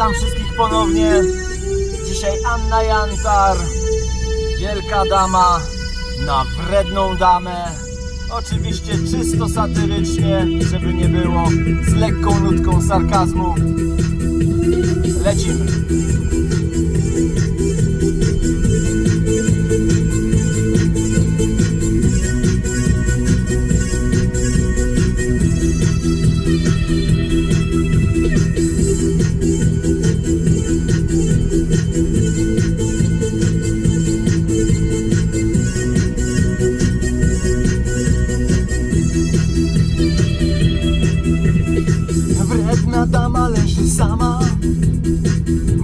Witam wszystkich ponownie. Dzisiaj Anna Jantar, wielka dama na wredną damę. Oczywiście czysto satyrycznie, żeby nie było, z lekką nutką sarkazmu. Lecimy. Sama.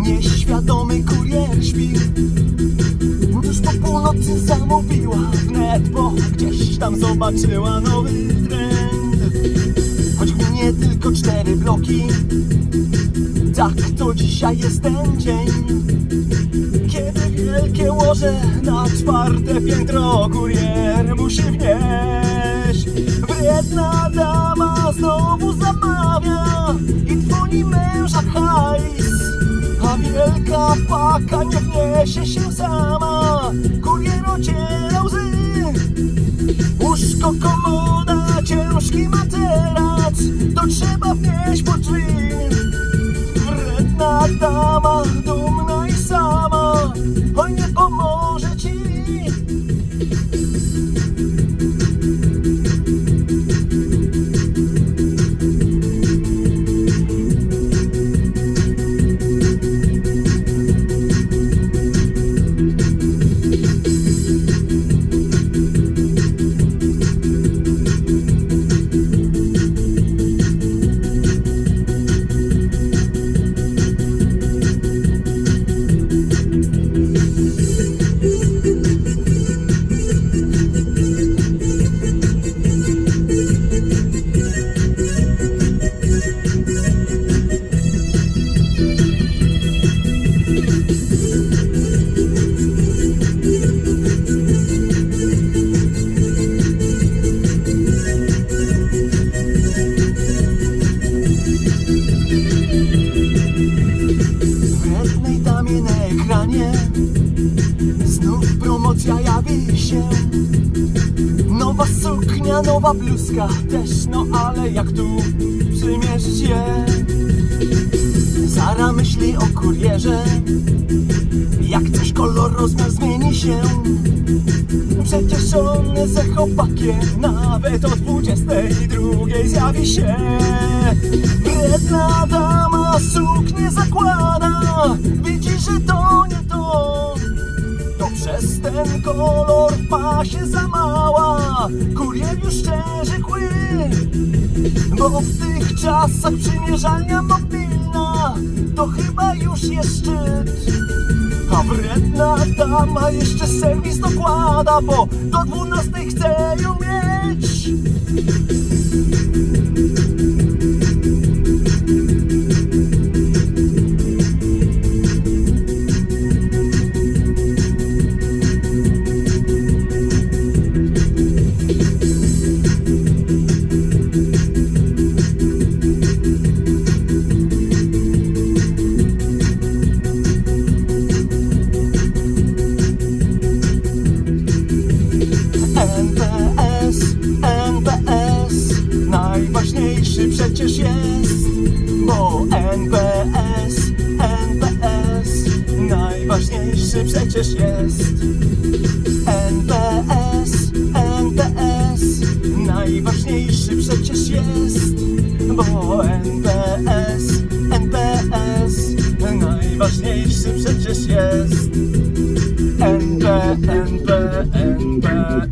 Nieświadomy kurier śpi. Tuż po północy zamówiła wnet Bo gdzieś tam zobaczyła nowy trend. Choć mnie tylko cztery bloki Tak to dzisiaj jest ten dzień. Kiedy wielkie łoże na czwarte piętro Kurier musi wnieść. Wredna dama znowu zamawia I dzwoni męża hajs. A wielka paka nie wniesie się sama. Kurier ociera łzy. Łóżko, komoda, Znów promocja jawi się. Nowa suknia, nowa bluzka. Też No ale jak tu przymierzyć je Zara myśli o kurierze. Jak coś kolor, rozmiar zmieni się. Przecież on ze chłopakiem Nawet o 22 zjawi się. Wredna dama suknię zakłada. Widzi, że to nie przez ten kolor w pasie za mała Kurier już szczerzy kły Bo w tych czasach przymierzalnia mobilna To chyba już jest szczyt a wredna dama jeszcze serwis dokłada, bo do dwunastej chce ją mieć. NPS, NPS Najważniejszy przecież jest. NPS, NPS Najważniejszy przecież jest. Bo NPS, NPS Najważniejszy przecież jest. NP, NP, NP,